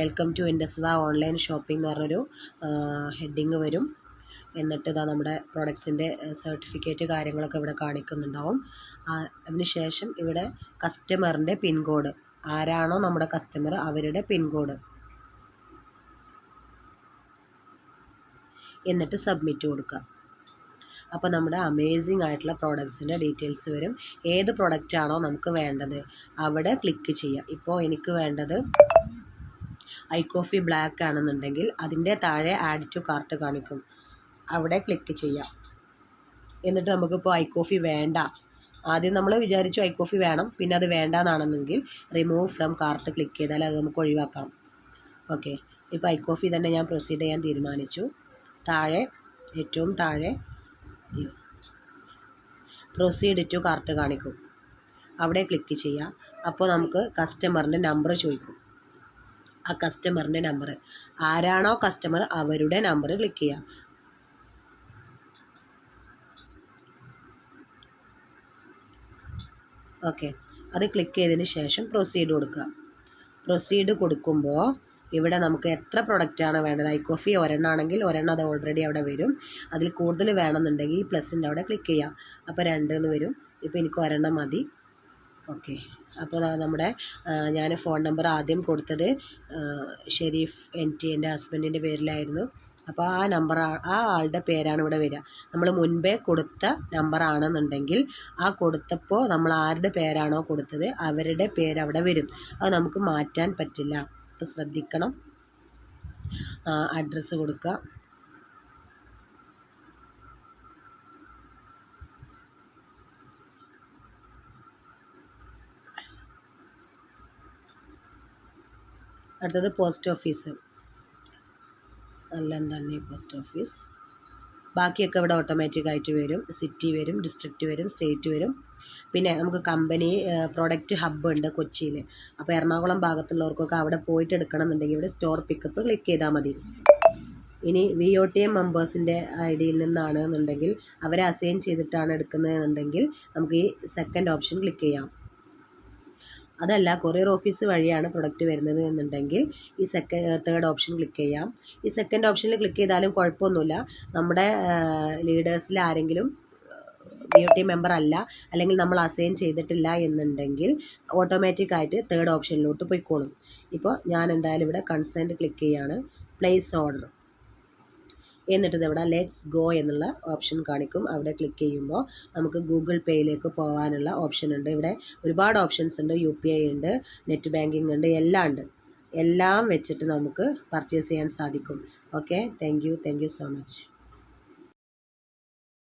Welcome to ഇൻഡസ്വ online shopping എന്ന് പറഞ്ഞൊരു ഹെഡിങ് വരും. എന്നിട്ട് ഇതാ നമ്മുടെ പ്രൊഡക്ട്സിന്റെ സർട്ടിഫിക്കറ്റ് കാര്യങ്ങളൊക്കെ ഇവിടെ കാണിക്കുന്നുണ്ടാവും. അതിനുശേഷം ഇവിടെ കസ്റ്റമറിന്റെ പിൻകോഡ് ആരാണോ നമ്മുടെ കസ്റ്റമർ അവരുടെ പിൻകോഡ് എന്നിട്ട് സബ്മിറ്റ് കൊടുക്കുക. അപ്പോൾ നമ്മുടെ അമേസിംഗ് ആയിട്ടുള്ള പ്രോഡക്ട്സിന്റെ ഡീറ്റെയിൽസ് വരും. ഏത് പ്രോഡക്റ്റാണോ നമുക്ക് വേണ്ടത് അവിടെ ക്ലിക്ക് ചെയ്യുക. ഇപ്പോൾ എനിക്ക് വേണ്ടത് ഐ കോഫി ബ്ലാക്ക് ആണെന്നുണ്ടെങ്കിൽ അതിന്റെ താഴെ ആഡ് ടു കാർട്ട് കാണിക്കും. അവിടെ ക്ലിക്ക് ചെയ്യാം. എന്നിട്ട് നമുക്കിപ്പോൾ ഐ കോഫി വേണ്ട. ആദ്യം നമ്മൾ വിചാരിച്ചു ഐ കോഫി വേണം. പിന്നെ അത് വേണ്ട എന്നാണെന്നെങ്കിൽ റിമൂവ് ഫ്രം കാർട്ട് ക്ലിക്ക് ചെയ്താൽ അത് നമുക്ക് ഒഴിവാക്കാം. ഓക്കെ ഇപ്പോൾ ഐ കോഫി തന്നെ ഞാൻ പ്രൊസീഡ് ചെയ്യാൻ തീരുമാനിച്ചു. താഴെ ഏറ്റവും താഴെ പ്രൊസീഡ് ടു കാർട്ട് കാണിക്കും. അവിടെ ക്ലിക്ക് ചെയ്യാം. അപ്പോൾ നമുക്ക് കസ്റ്റമറിന്റെ നമ്പർ ചോദിക്കും. ആ കസ്റ്റമറിന്റെ നമ്പർ ആരാണോ കസ്റ്റമർ അവരുടെ നമ്പർ ക്ലിക്ക് ചെയ്യാം. ഓക്കെ അത് ക്ലിക്ക് ചെയ്തതിന് ശേഷം പ്രൊസീഡ് കൊടുക്കുക. പ്രൊസീഡ് കൊടുക്കുമ്പോൾ ഇവിടെ നമുക്ക് എത്ര പ്രൊഡക്റ്റാണ് വേണ്ടത്? ഐ കോഫി ഒരെണ്ണം ആണെങ്കിൽ ഒരെണ്ണം അത് ഓൾറെഡി അവിടെ വരും. അതിൽ കൂടുതൽ വേണമെന്നുണ്ടെങ്കിൽ ഈ പ്ലസിന്റെ അവിടെ ക്ലിക്ക് ചെയ്യാം. അപ്പോൾ രണ്ട് എന്ന് വരും. ഇപ്പോൾ എനിക്ക് ഒരെണ്ണം മതി. ഓക്കെ. അപ്പോൾ നമ്മുടെ ഞാൻ ഫോൺ നമ്പർ ആദ്യം കൊടുത്തത് ഷെരീഫ് എൻ ടി എന്റെ ഹസ്ബൻഡിന്റെ പേരിലായിരുന്നു. അപ്പോൾ ആ നമ്പർ ആ ആളുടെ പേരാണ് ഇവിടെ വരിക. നമ്മൾ മുൻപേ കൊടുത്ത നമ്പറാണെന്നുണ്ടെങ്കിൽ ആ കൊടുത്തപ്പോൾ നമ്മൾ ആരുടെ പേരാണോ കൊടുത്തത് അവരുടെ പേര് അവിടെ വരും. അത് നമുക്ക് മാറ്റാൻ പറ്റില്ല. അപ്പോൾ ശ്രദ്ധിക്കണം. അഡ്രസ്സ് കൊടുക്കുക. അടുത്തത് post office. London post office. ബാക്കിയൊക്കെ ഇവിടെ ഓട്ടോമാറ്റിക് ആയിട്ട് വരും. സിറ്റി വരും ഡിസ്ട്രിക്റ്റ് വരും സ്റ്റേറ്റ് വരും. പിന്നെ നമുക്ക് കമ്പനി പ്രൊഡക്റ്റ് ഹബ്ബ് ഉണ്ട് കൊച്ചിയിൽ അപ്പോൾ എറണാകുളം ഭാഗത്തുള്ളവർക്കൊക്കെ അവിടെ പോയിട്ട് എടുക്കണം എന്നുണ്ടെങ്കിൽ ഇവിടെ സ്റ്റോർ പിക്കപ്പ് ക്ലിക്ക് ചെയ്താൽ മതി. ഇനി വി ഒ ടി എം മെമ്പേഴ്സിന്റെ ഐ ഡിയിൽ നിന്നാണ് എന്നുണ്ടെങ്കിൽ അവരെ അസൈൻ ചെയ്തിട്ടാണ് എടുക്കുന്നതെന്നുണ്ടെങ്കിൽ നമുക്ക് ഈ സെക്കൻഡ് ഓപ്ഷൻ ക്ലിക്ക് ചെയ്യാം. അതല്ല കൊറിയർ ഓഫീസ് വഴിയാണ് പ്രൊഡക്റ്റ് വരുന്നത് എന്നുണ്ടെങ്കിൽ ഈ സെക്കൻഡ് തേർഡ് ഓപ്ഷൻ ക്ലിക്ക് ചെയ്യാം. ഈ സെക്കൻഡ് ഓപ്ഷനിൽ ക്ലിക്ക് ചെയ്താലും കുഴപ്പമൊന്നുമില്ല. നമ്മുടെ ലീഡേഴ്സിൽ ആരെങ്കിലും ബി ഒ ടി മെമ്പർ അല്ല അല്ലെങ്കിൽ നമ്മൾ അസൈൻ ചെയ്തിട്ടില്ല എന്നുണ്ടെങ്കിൽ ഓട്ടോമാറ്റിക് ആയിട്ട് തേർഡ് ഓപ്ഷനിലോട്ട് പോയിക്കോളും. ഇപ്പോൾ ഞാൻ എന്തായാലും ഇവിടെ കൺസേൺ ക്ലിക്ക് ചെയ്യാണ്. പ്ലേസ് ഓർഡർ എന്നിട്ട് ഇവിടെ ലെറ്റ്സ് ഗോ എന്നുള്ള ഓപ്ഷൻ കാണിക്കും. അവിടെ ക്ലിക്ക് ചെയ്യുമ്പോൾ നമുക്ക് ഗൂഗിൾ പേയിലേക്ക് പോകാനുള്ള ഓപ്ഷൻ ഉണ്ട്. ഇവിടെ ഒരുപാട് ഓപ്ഷൻസ് ഉണ്ട്. യു പി ഐ ഉണ്ട് നെറ്റ് ബാങ്കിങ് ഉണ്ട് എല്ലാം ഉണ്ട്. എല്ലാം വെച്ചിട്ട് നമുക്ക് പർച്ചേസ് ചെയ്യാൻ സാധിക്കും. Okay thank you thank you so much